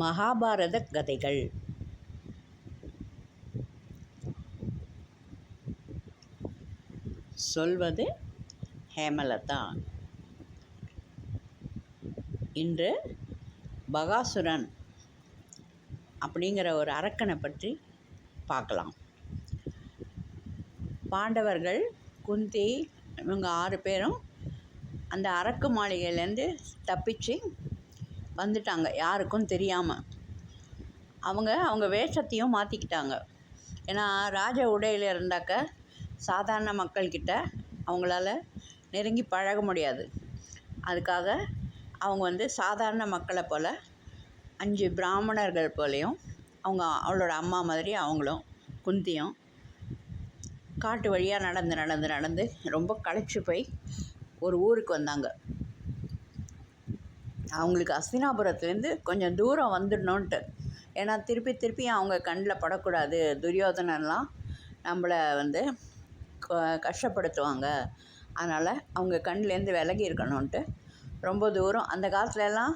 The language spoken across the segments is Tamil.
மகாபாரத கதைகள். சொல்வது ஹேமலதா. இன்று பகாசுரன் அப்படிங்கிற ஒரு அரக்கனை பற்றி பார்க்கலாம். பாண்டவர்கள் குந்தி இவங்க ஆறு பேரும் அந்த அரக்கு மாளிகையிலேருந்து தப்பிச்சு வந்துட்டாங்க யாருக்கும் தெரியாமல் அவங்க அவங்க வேஷத்தையும் மாற்றிக்கிட்டாங்க ஏன்னா ராஜ உடையில் இருந்தாக்க சாதாரண மக்கள்கிட்ட அவங்களால நெருங்கி பழக முடியாது. அதுக்காக அவங்க வந்து சாதாரண மக்களை போல் அஞ்சு பிராமணர்கள் போலேயும் அவங்க அவளோட அம்மா மாதிரி அவங்களும் குந்தியும் காட்டு வழியாக நடந்து நடந்து நடந்து ரொம்ப களைச்சி போய் ஒரு ஊருக்கு வந்தாங்க. அவங்களுக்கு அஸ்தினாபுரத்துலேருந்து கொஞ்சம் தூரம் வந்துடணுன்ட்டு. ஏன்னா திருப்பி திருப்பி அவங்க கண்ணில் படக்கூடாது. துரியோதனெல்லாம் நம்மளை வந்து க- கஷ்டப்படுத்துவாங்க. அதனால் அவங்க கண்ணிலேருந்து விலகி இருக்கணுன்ட்டு ரொம்ப தூரம். அந்த காலத்துலலாம்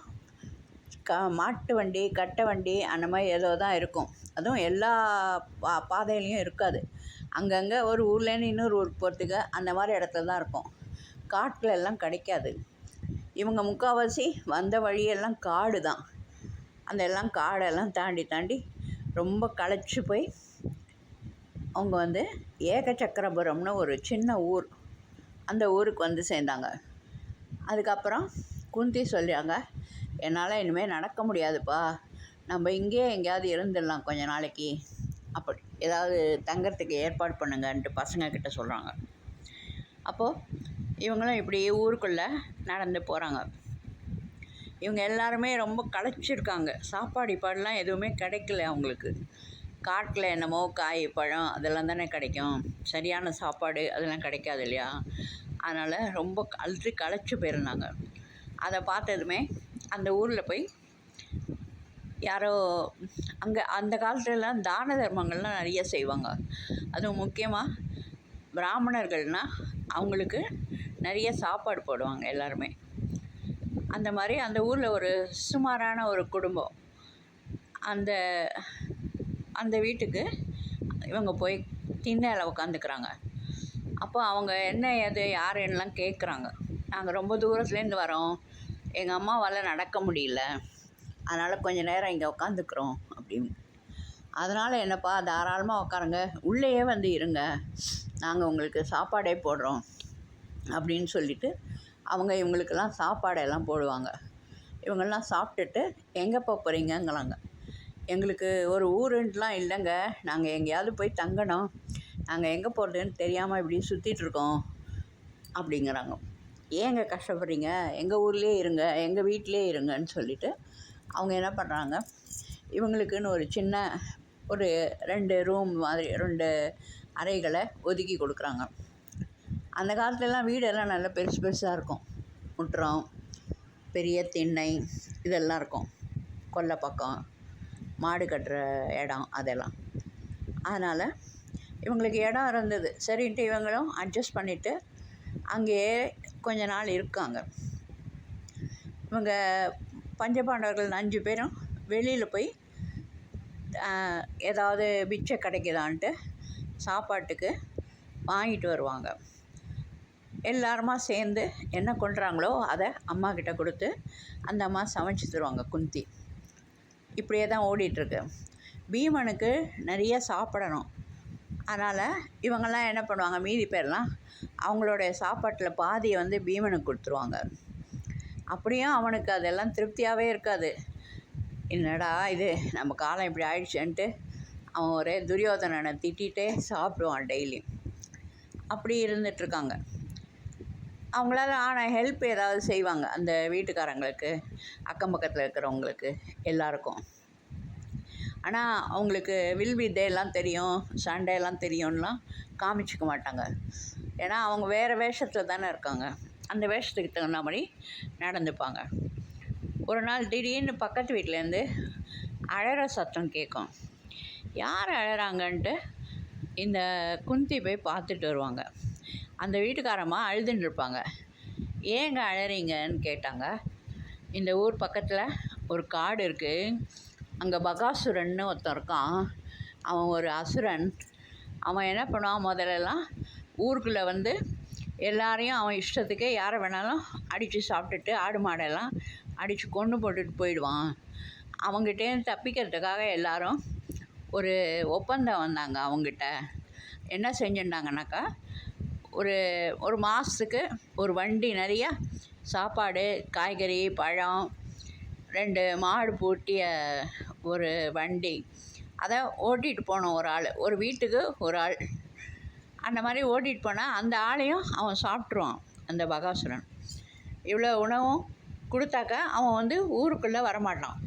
க மாட்டு வண்டி கட்டை வண்டி அந்த மாதிரி ஏதோ தான் இருக்கும். அதுவும் எல்லா பா பாதையிலையும் இருக்காது. அங்கங்கே ஒரு ஊர்லேருந்து இன்னொரு ஊருக்கு போகிறதுக்கு அந்த மாதிரி இடத்துல தான் இருக்கும். காட்டில் எல்லாம் கிடைக்காது. இவங்க முக்கால்வாசி வந்த வழியெல்லாம் காடு தான். அந்த எல்லாம் காடெல்லாம் தாண்டி தாண்டி ரொம்ப களைச்சி போய் அவங்க வந்து ஏகச்சக்கரபுரம்னு ஒரு சின்ன ஊர். அந்த ஊருக்கு வந்து சேர்ந்தாங்க. அதுக்கப்புறம் குந்தி சொல்லியாங்க என்னால் இனிமேல் நடக்க முடியாதுப்பா. நம்ம இங்கேயே எங்கேயாவது இருந்துடலாம் கொஞ்ச நாளைக்கு. அப்படி ஏதாவது தங்கறதுக்கு ஏற்பாடு பண்ணுங்கன்ட்டு பசங்க கிட்ட சொல்கிறாங்க அப்போது இவங்களும் இப்படி ஊருக்குள்ளே நடந்து போகிறாங்க. இவங்க எல்லாருமே ரொம்ப களைச்சிருக்காங்க. சாப்பாடு இப்பாடுலாம் எதுவுமே கிடைக்கல அவங்களுக்கு. காட்டில் என்னமோ காய் பழம் அதெல்லாம் தானே கிடைக்கும். சரியான சாப்பாடு அதெல்லாம் கிடைக்காது இல்லையா? அதனால் ரொம்ப அழுத்து களைச்சி போயிருந்தாங்க. அதை பார்த்ததுமே அந்த ஊரில் போய் யாரோ அங்கே அந்த காலத்துலலாம் தான தர்மங்கள்லாம் நிறைய செய்வாங்க. அதுவும் முக்கியமாக பிராமணர்கள்னால் அவங்களுக்கு நிறைய சாப்பாடு போடுவாங்க எல்லாருமே. அந்த மாதிரி அந்த ஊரில் ஒரு சுமாரான ஒரு குடும்பம். அந்த அந்த வீட்டுக்கு இவங்க போய் திண்ணையில் உட்காந்துக்கிறாங்க அப்போ அவங்க என்ன எது யார் என்னலாம் கேட்குறாங்க நாங்கள் ரொம்ப தூரத்துலேருந்து வரோம். எங்கள் அம்மாவால் நடக்க முடியல. அதனால் கொஞ்சம் நேரம் இங்கே உட்காந்துக்கிறோம் அப்படின்னு. அதனால் என்னப்பா தாராளமாக உட்காருங்க உள்ளேயே வந்து இருங்க. நாங்கள் உங்களுக்கு சாப்பாடே போடுறோம். அப்படின்னு சொல்லிட்டு அவங்க இவங்களுக்கெல்லாம் சாப்பாடெல்லாம் போடுவாங்க. இவங்கெல்லாம் சாப்பிட்டுட்டு எங்கே போகிறீங்கங்கிறாங்க எங்களுக்கு ஒரு ஊருன்ட்டுலாம் இல்லைங்க. நாங்கள் எங்கேயாவது போய் தங்கணும். நாங்கள் எங்கே போகிறதுன்னு தெரியாமல் இப்படி சுற்றிட்டுருக்கோம் அப்படிங்கிறாங்க. ஏங்க கஷ்டப்படுறீங்க? எங்கள் ஊர்லேயே இருங்க. எங்கள் வீட்டிலே இருங்கன்னு சொல்லிட்டு அவங்க என்ன பண்ணுறாங்க இவங்களுக்குன்னு ஒரு சின்ன ஒரு ரெண்டு ரூம் மாதிரி ரெண்டு அறைகளை ஒதுக்கி கொடுக்குறாங்க. அந்த காலத்துலலாம் வீடெல்லாம் நல்லா பெருசு பெருசாக இருக்கும். முற்றம் பெரிய திண்ணை இதெல்லாம் இருக்கும். கொல்லை பக்கம் மாடு கட்டுற இடம் அதெல்லாம். அதனால் இவங்களுக்கு இடம் இருந்தது. சரின்ட்டு இவங்களும் அட்ஜஸ்ட் பண்ணிவிட்டு அங்கேயே கொஞ்ச நாள் இருக்காங்க. இவங்க பஞ்சபாண்டவர்கள் அஞ்சு பேரும் வெளியில் போய் ஏதாவது பிச்சை கிடைக்குதான்ட்டு சாப்பாட்டுக்கு வாங்கிட்டு வருவாங்க. எல்லாருமா சேர்ந்து என்ன கொண்டுறாங்களோ அதை அம்மா கிட்ட கொடுத்து அந்த அம்மா சமைச்சு தருவாங்க குந்தி. இப்படியே தான் ஓடிட்டுருக்கு. பீமனுக்கு நிறைய சாப்பிடணும். அதனால் இவங்கெல்லாம் என்ன பண்ணுவாங்க மீதி பேர்லாம் அவங்களுடைய சாப்பாட்டில் பாதியை வந்து பீமனுக்கு கொடுத்துருவாங்க. அப்படியும் அவனுக்கு அதெல்லாம் திருப்தியாகவே இருக்காது. என்னடா இது நம்ம காலம் இப்படி ஆயிடுச்சுன்ட்டு அவன் ஒரே துரியோதனனை திட்டிகிட்டே சாப்பிடுவான் டெய்லி. அப்படி இருந்துகிட்ருக்காங்க அவங்களால ஆனால் ஹெல்ப் ஏதாவது செய்வாங்க அந்த வீட்டுக்காரங்களுக்கு அக்கம் பக்கத்தில் இருக்கிறவங்களுக்கு எல்லாருக்கும். ஆனால் அவங்களுக்கு வில் வித்தையெல்லாம் தெரியும் சண்டையெல்லாம் தெரியும்லாம் காமிச்சிக்க மாட்டாங்க. ஏன்னா அவங்க வேறு வேஷத்தில் தானே இருக்காங்க. அந்த வேஷத்துக்கு தகுந்த மாதிரி நடந்துப்பாங்க. ஒரு நாள் திடீர்னு பக்கத்து வீட்டிலேருந்து அழற சத்தம் கேட்கும் யார் அழறாங்கன்ட்டு இந்த குந்தி போய் பார்த்துட்டு வருவாங்க. அந்த வீட்டுக்காரம்மா அழுதுன்னு இருப்பாங்க ஏங்க அழறீங்கன்னு கேட்டாங்க. இந்த ஊர் பக்கத்தில் ஒரு காடு இருக்குது அங்கே பகாசுரன்னு ஒருத்தன் இருக்கான். அவன் ஒரு அசுரன். அவன் என்ன பண்ணுவான் முதல்லலாம்? ஊருக்குள்ளே வந்து எல்லாரையும் அவன் இஷ்டத்துக்கு யாரை வேணாலும் அடித்து சாப்பிட்டுட்டு ஆடு மாடெல்லாம் அடித்து கொன்று போட்டுட்டு போயிடுவான். அவங்ககிட்டேருந்து தப்பிக்கிறதுக்காக எல்லாரும் ஒரு ஒப்பந்தம் வந்தாங்க அவங்ககிட்ட என்ன செஞ்சுட்டாங்கனாக்கா ஒரு ஒரு மாதத்துக்கு ஒரு வண்டி நிறையா சாப்பாடு காய்கறி பழம் ரெண்டு மாடு பூட்டிய ஒரு வண்டி. அதை ஓட்டிகிட்டு போனோம் ஒரு ஆள். ஒரு வீட்டுக்கு ஒரு ஆள். அந்த மாதிரி ஓட்டிகிட்டு போனால் அந்த ஆளையும் அவன் சாப்பிட்ருவான் அந்த பகாசுரன். இவ்வளோ உணவும் கொடுத்தாக்கா அவன் வந்து ஊருக்குள்ளே வரமாட்டான்.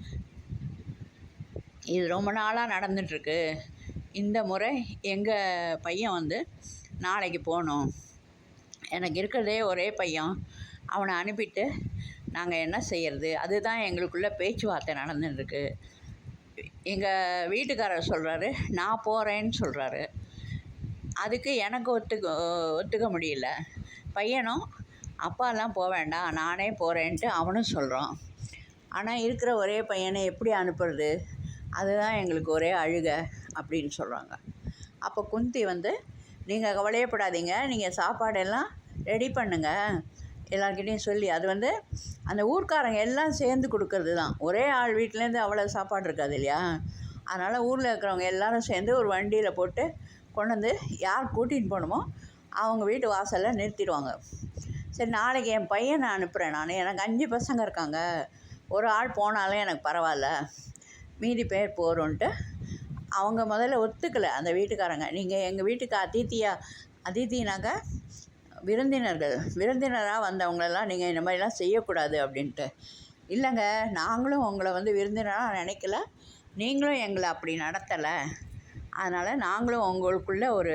இது ரொம்ப நாளாக நடந்துகிட்ருக்கு இந்த முறை எங்கள் பையன் வந்து நாளைக்கு போகணும். எனக்கு இருக்கிறதே ஒரே பையன். அவனை அனுப்பிட்டு நாங்கள் என்ன செய்கிறது அதுதான் எங்களுக்குள்ள பேச்சுவார்த்தை நடந்துட்டுருக்கு. எங்கள் வீட்டுக்காரர் சொல்கிறாரு நான் போகிறேன்னு சொல்கிறாரு அதுக்கு எனக்கு ஒத்துக்க ஒத்துக்க முடியல. பையனும் அப்பாலாம் போக வேண்டாம் நானே போகிறேன்ட்டு அவனும் சொல்கிறான் ஆனால் இருக்கிற ஒரே பையனை எப்படி அனுப்புறது? அதுதான் எங்களுக்கு ஒரே அழுகை அப்படின்னு சொல்கிறாங்க அப்போ குந்தி வந்து நீங்கள் கவலையப்படாதீங்க. நீங்கள் சாப்பாடெல்லாம் ரெடி பண்ணுங்கள் எல்லாருக்கிட்டையும் சொல்லி அது வந்து அந்த ஊர்க்காரங்க எல்லாம் சேர்ந்து கொடுக்கறது தான் ஒரே ஆள் வீட்டிலேருந்து அவ்வளோ சாப்பாடு இருக்காது இல்லையா? அதனால் ஊரில் இருக்கிறவங்க எல்லாரும் சேர்ந்து ஒரு வண்டியில் போட்டு கொண்டு வந்து யார் கூட்டின்னு போகணுமோ அவங்க வீட்டு வாசலில் நிறுத்திடுவாங்க. சரி நாளைக்கு என் பையனை அனுப்புகிறேன் நான். எனக்கு அஞ்சு பசங்க இருக்காங்க. ஒரு ஆள் போனாலும் எனக்கு பரவாயில்ல. மீதி பேர் போகிறோன்ட்டு அவங்க முதல்ல ஒத்துக்கலை. அந்த வீட்டுக்காரங்க. நீங்கள் எங்கள் வீட்டுக்கு அதித்தியா அதித்தினாக்க விருந்தினர்கள். விருந்தினராக வந்தவங்களெல்லாம் நீங்கள் இந்த மாதிரிலாம் செய்யக்கூடாது அப்படின்ட்டு. இல்லைங்க நாங்களும் உங்களை வந்து விருந்தினராக நினைக்கல. நீங்களும் எங்களை அப்படி நடத்தலை. அதனால் நாங்களும் உங்களுக்குள்ளே ஒரு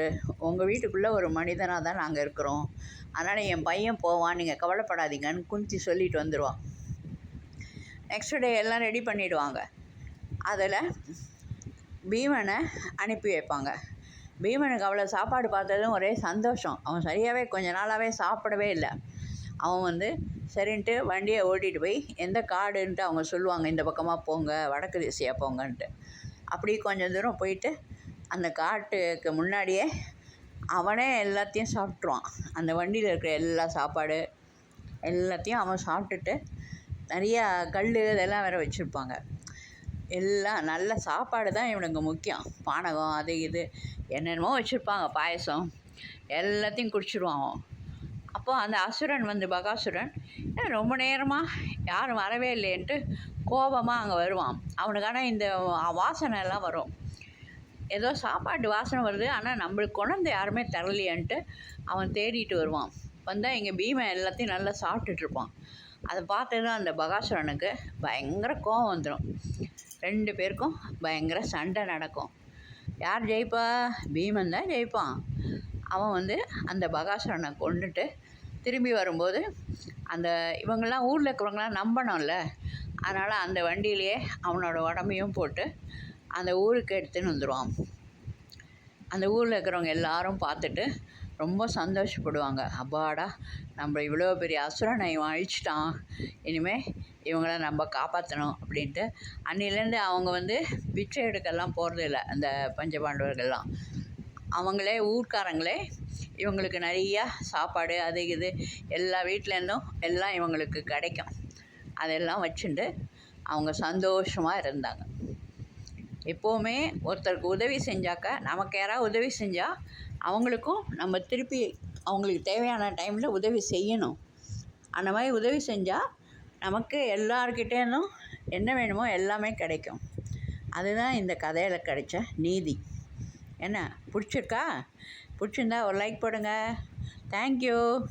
உங்கள் வீட்டுக்குள்ளே ஒரு மனிதனாக தான் நாங்கள் இருக்கிறோம். அதனால் என் பையன் போவான் நீங்கள் கவலைப்படாதீங்கன்னு குந்தி சொல்லிட்டு வந்துடுவான் நெக்ஸ்ட் டே எல்லாம் ரெடி பண்ணிவிடுவாங்க அதில் பீமனை அனுப்பி வைப்பாங்க. பீமனுக்கு அவ்வளோ சாப்பாடு பார்த்ததும் ஒரே சந்தோஷம். அவன் சரியாகவே கொஞ்ச நாளாகவே சாப்பிடவே இல்லை. அவன் வந்து சரின்ட்டு வண்டியை ஓட்டிகிட்டு போய் எந்த காடுன்ட்டு அவங்க சொல்லுவாங்க இந்த பக்கமாக போங்க வடக்கு திசையாக போங்கன்ட்டு. அப்படி கொஞ்சம் தூரம் போயிட்டு அந்த காட்டுக்கு முன்னாடியே அவனே எல்லாத்தையும் சாப்பிட்ருவான் அந்த வண்டியில் இருக்கிற எல்லா சாப்பாடு எல்லாத்தையும் அவன் சாப்பிட்டுட்டு நிறையா கல் இதெல்லாம் வேறு வச்சுருப்பாங்க. எல்லாம் நல்ல சாப்பாடு தான் இவனுக்கு முக்கியம். பானகம் அது இது. என்னென்னமோ வச்சுருப்பாங்க பாயசம். எல்லாத்தையும் குடிச்சிடுவான் அவன் அப்போது அந்த அசுரன் வந்து பகாசுரன் ஏன் ரொம்ப நேரமாக யாரும் வரவே இல்லைன்ட்டு கோபமாக அங்கே வருவான். அவனுக்கு ஆனால் இந்த வாசனை எல்லாம் வரும். ஏதோ சாப்பாட்டு வாசனை வருது. ஆனால் நம்மளுக்கு கொண்டு யாருமே தரலையன்ட்டு அவன் தேடிட்டு வருவான். வந்தால் எங்கள் பீமை எல்லாத்தையும் நல்லா சாப்பிட்டுட்ருப்பான் அதை பார்த்ததும் அந்த பகாசுரனுக்கு பயங்கர கோவம் வந்துடும் ரெண்டு பேருக்கும் பயங்கர சண்டை நடக்கும். யார் ஜெயிப்பா? பீமன் தான் ஜெயிப்பான். அவன் வந்து அந்த பகாசுரனை கொண்டுட்டு திரும்பி வரும்போது அந்த இவங்கெல்லாம் ஊரில் இருக்கிறவங்களாம் நம்பணும்ல. அதனால் அந்த வண்டியிலேயே அவனோட உடம்பையும் போட்டு அந்த ஊருக்கு எடுத்துன்னு வந்துடுவான் அந்த ஊரில் இருக்கிறவங்க எல்லாரும் பார்த்துட்டு ரொம்ப சந்தோஷப்படுவாங்க. அப்பாடா நம்ம இவ்வளோ பெரிய அசுரனை இவன் அழிச்சிட்டான். இனிமேல் இவங்கள நம்ம காப்பாற்றணும் அப்படின்ட்டு அன்னிலேருந்து அவங்க வந்து பிச்சை எடுக்கெல்லாம் போகிறதில்ல அந்த பஞ்சபாண்டவர்கள்லாம். அவங்களே ஊர்க்காரங்களே இவங்களுக்கு நிறையா சாப்பாடு அது இது எல்லா வீட்டிலேருந்தும் எல்லாம் இவங்களுக்கு கிடைக்கும். அதெல்லாம் வச்சுட்டு அவங்க சந்தோஷமாக இருந்தாங்க. எப்போவுமே ஒருத்தருக்கு உதவி செஞ்சாக்க நமக்கு யாராவது உதவி செஞ்சால் அவங்களுக்கும் நம்ம திருப்பி அவங்களுக்கு தேவையான டைமில் உதவி செய்யணும். அந்த மாதிரி உதவி செஞ்சால் நமக்கு எல்லார்கிட்டேருந்தும் என்ன வேணுமோ எல்லாமே கிடைக்கும். அதுதான் இந்த கதையில் கிடைச்ச நீதி. என்ன? பிடிச்சிருக்கா? பிடிச்சிருந்தா ஒரு லைக் போடுங்க. தேங்க்யூ